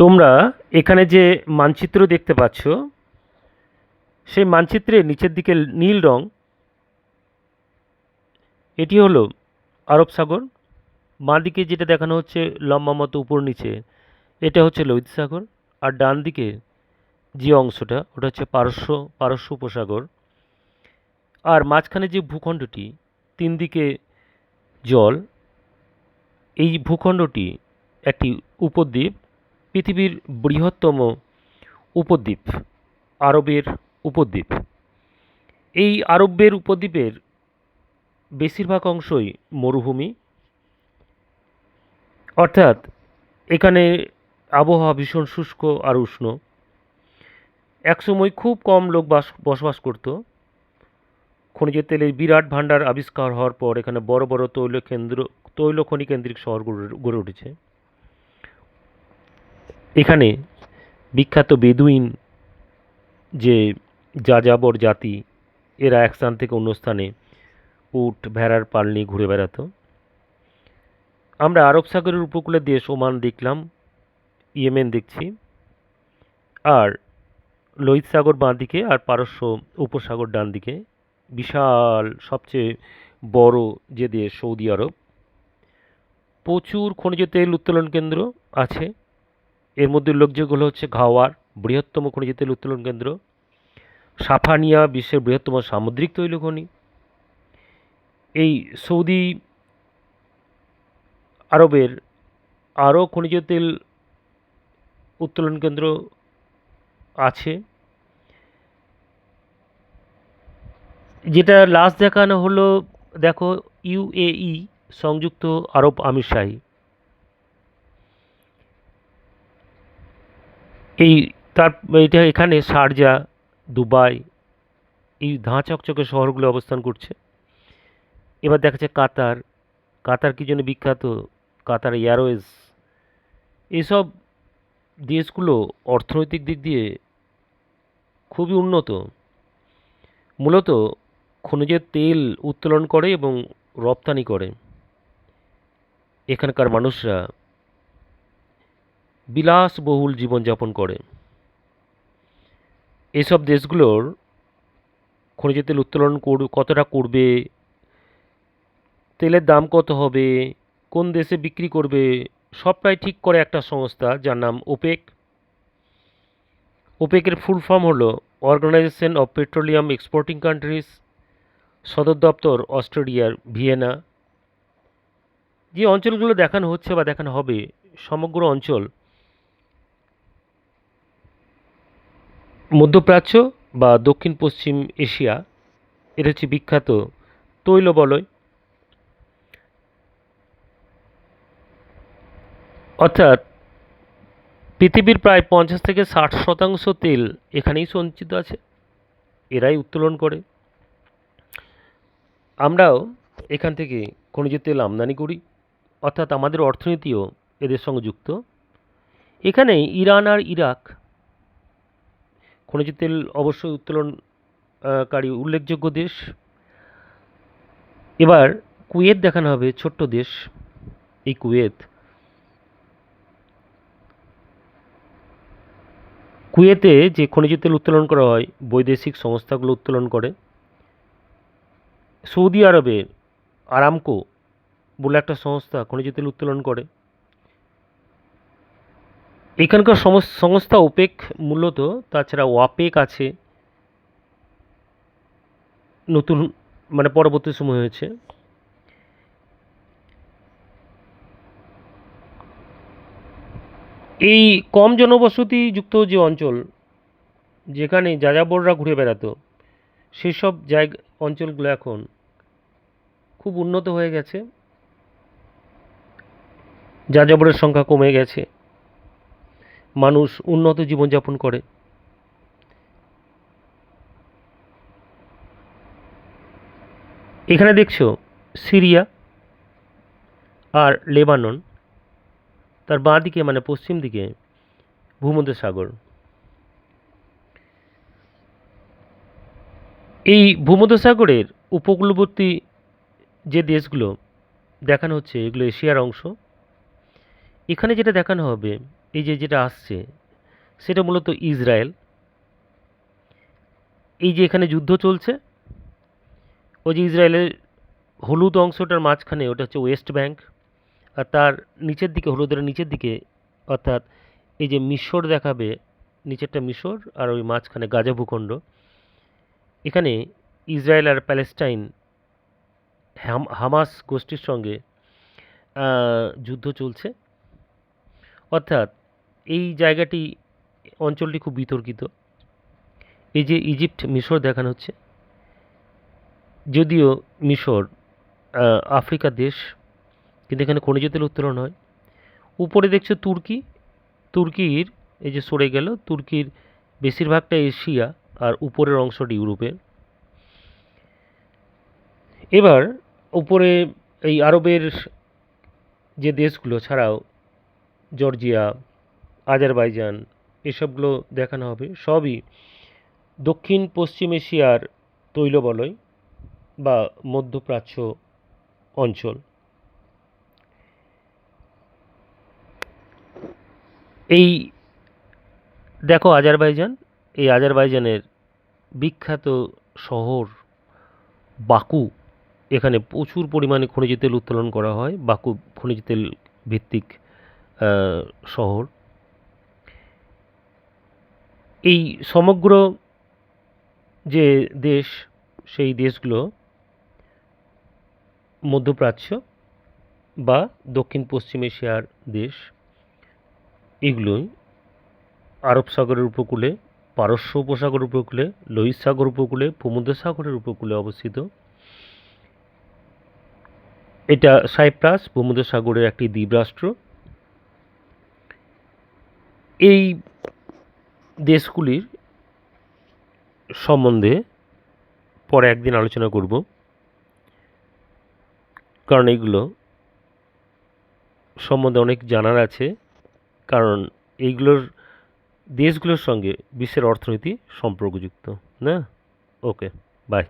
তোমরা এখানে যে মানচিত্র দেখতে পাচ্ছ, সেই মানচিত্রের নিচের দিকে নীল রং, এটি হলো আরব সাগর। বাঁ দিকে যেটা দেখানো হচ্ছে লম্বা মতো উপর নিচে, এটা হচ্ছে লোহিত সাগর। আর ডান দিকে যে অংশটা, ওটা হচ্ছে পারস্য পারস্য উপসাগর। আর মাঝখানে যে ভূখণ্ডটি, তিন দিকে জল, এই ভূখণ্ডটি একটি উপদ্বীপ। পৃথিবীর বৃহত্তম উপদ্বীপ, আরবের উপদ্বীপ। এই আরবের উপদ্বীপের বেশিরভাগ অংশই মরুভূমি। অর্থাৎ এখানে আবহাওয়া ভীষণ শুষ্ক আর উষ্ণ। একসময় খুব কম লোক বাস, বসবাস করতো। খনিজ তেলের বিরাট ভাণ্ডার আবিষ্কার হওয়ার পর এখানে বড় বড় তৈল কেন্দ্র তৈল খনি কেন্দ্রিক শহর গড়ে- গড়ে উঠেছে। এখানে বিখ্যাত বেদুইন যে যাযাবর জাতি, এরা এক স্থান থেকে অন্য স্থানে উট, ভেড়ার পাল নিয়ে ঘুরে বেড়াতো। আমরা আরব সাগরের উপকূলের দেশ ওমান দেখলাম, ইয়েমেন দেখছি, আর লোহিত সাগর বাঁ দিকে আর পারস্য উপসাগর ডান দিকে। বিশাল, সবচেয়ে বড় যে দেশ সৌদি আরব। প্রচুর খনিজ তেল উত্তোলন কেন্দ্র আছে। এর মধ্যে উল্লেখযোগ্য হচ্ছে ঘাওয়ার বৃহত্তম খনিজ তেল উত্তোলন কেন্দ্র, সাফানিয়া বিশ্বের বৃহত্তম সামুদ্রিক তৈল খনি। এই সৌদি আরবের আরও খনিজ তেল উত্তোলন কেন্দ্র আছে। যেটা লাস্ট দেখানো হলো, দেখো ইউএই সংযুক্ত আরব আমিরশাহী এই তার এটা এখানে শারজা দুবাই, এই ধাঁ চকচকে শহরগুলো অবস্থান করছে। এবার দেখা যাচ্ছে কাতার। কাতার কী জন্য বিখ্যাত? কাতার এয়ারওয়েজ। এসব দেশগুলো অর্থনৈতিক দিক দিয়ে খুবই উন্নত। মূলত খনিজের তেল উত্তোলন করে এবং রপ্তানি করে। এখানকার মানুষরা বিলাসবহুল জীবনযাপন করে। এসব দেশগুলোর খনিজ তেল উত্তোলন কতটা করবে, তেলের দাম কত হবে, কোন দেশে বিক্রি করবে, সবটাই ঠিক করে একটা সংস্থা যার নাম ওপেক। ওপেকের ফুল ফর্ম হলো organisation of petroleum exporting countries, সদর দপ্তর অস্ট্রেলিয়ার ভিয়েনা। যে অঞ্চলগুলো দেখানো হচ্ছে বা দেখানো হবে, সমগ্র অঞ্চল মধ্যপ্রাচ্য বা দক্ষিণ পশ্চিম এশিয়া, এটা হচ্ছে বিখ্যাত তৈল বলয় অর্থাৎ পৃথিবীর প্রায় পঞ্চাশ থেকে ষাট শতাংশ তেল এখানেই সঞ্চিত আছে, এরাই উত্তোলন করে। আমরাও এখান থেকে খনিজ তেল আমদানি করি, অর্থাৎ আমাদের অর্থনীতিও এদের সঙ্গে যুক্ত। এখানে ইরান আর ইরাক খনিজ তেল অবশ্যই উত্তোলনকারী উল্লেখযোগ্য দেশ। এবার কুয়েত দেখানো হবে, ছোট্ট দেশ, এই কুয়েত। কুয়েতে যে খনিজ তেল উত্তোলন করা হয়, বৈদেশিক সংস্থাগুলো উত্তোলন করে। সৌদি আরবের আরামকো বলে একটা সংস্থা খনিজ তেল উত্তোলন করে। এখানকার সংস্থা ওপেক মূলত, তাছাড়া ওয়াপেক আছে। নতুন মানে পরবর্তী সময় হয়েছে। এই কম জনবসতি যুক্ত যে অঞ্চল, যেখানে যাযাবররা ঘুরে বেড়াতো, সেসব জায়গা, অঞ্চলগুলো এখন খুব উন্নত হয়ে গেছে। যাযাবরের সংখ্যা কমে গেছে। মানুষ উন্নত জীবনযাপন করে। এখানে দেখছ সিরিয়া আর লেবানন, তার বাঁ দিকে মানে পশ্চিম দিকে ভূমধ্যসাগর। এই ভূমধ্যসাগরের উপকূলবর্তী যে দেশগুলো, দেখানো হচ্ছে এগুলো এশিয়ার অংশ। এখানে যেটা দেখানো হবে এই যে যেটা আসছে, সেটা মূলত ইসরায়েল। এই যে এখানে যুদ্ধ চলছে, ওই যে ইসরায়েলের হলুদ অংশটার মাঝখানে, ওটা হচ্ছে ওয়েস্ট ব্যাংক, আর তার নিচের দিকে, হলুদের নিচের দিকে, অর্থাৎ এই যে মিশর দেখাবে, নিচেরটা মিশর, আর ওই মাঝখানে গাজা ভূখণ্ড। এখানে ইসরায়েল আর প্যালেস্টাইন হাম- হামাস গোষ্ঠীর সঙ্গে যুদ্ধ চলছে। অর্থাৎ এই জায়গাটি অঞ্চলটি খুব বিতর্কিত। এই যে ইজিপ্ট মিশর দেখানো হচ্ছে যদিও মিশর আহ, আফ্রিকার দেশ কিন্তু এখানে খনিজ তেল উত্তোলন হয়। উপরে দেখছ তুর্কি তুর্কির এই যে সরে গেল তুর্কির বেশিরভাগটা এশিয়া আর উপরের অংশটি ইউরোপের এবার উপরে এই আরবের যে দেশগুলো ছাড়াও জর্জিয়া আজারবাইজান, এসবগুলো দেখানো হবে। সবই দক্ষিণ পশ্চিম এশিয়ার তৈলবলয় বা মধ্যপ্রাচ্য অঞ্চল। এই দেখো আজারবাইজান, এই আজারবাইজানের বিখ্যাত শহর বাকু। এখানে প্রচুর পরিমাণে খনিজ তেল উত্তোলন করা হয়, বাকু খনিজ তেল ভিত্তিক শহর। এই সমগ্র যে দেশ, সেই দেশগুলো মধ্যপ্রাচ্য বা দক্ষিণ পশ্চিম এশিয়ার দেশ, এগুলোই আরব সাগরের উপকূলে, পারস্য উপসাগর উপকূলে লোহিত সাগর উপকূলে ভূমধ্যসাগরের উপকূলে অবস্থিত। এটা সাইপ্রাস ভূমধ্যসাগরের একটি দ্বীপরাষ্ট্র। এই দেশগুলির সম্বন্ধে পরে একদিন আলোচনা করব। কারণ এইগুলো সম্বন্ধে অনেক জানার আছে। কারণ এইগুলোর, দেশগুলোর সঙ্গে বিশ্বের অর্থনীতি সম্পর্কযুক্ত, না? Okay bye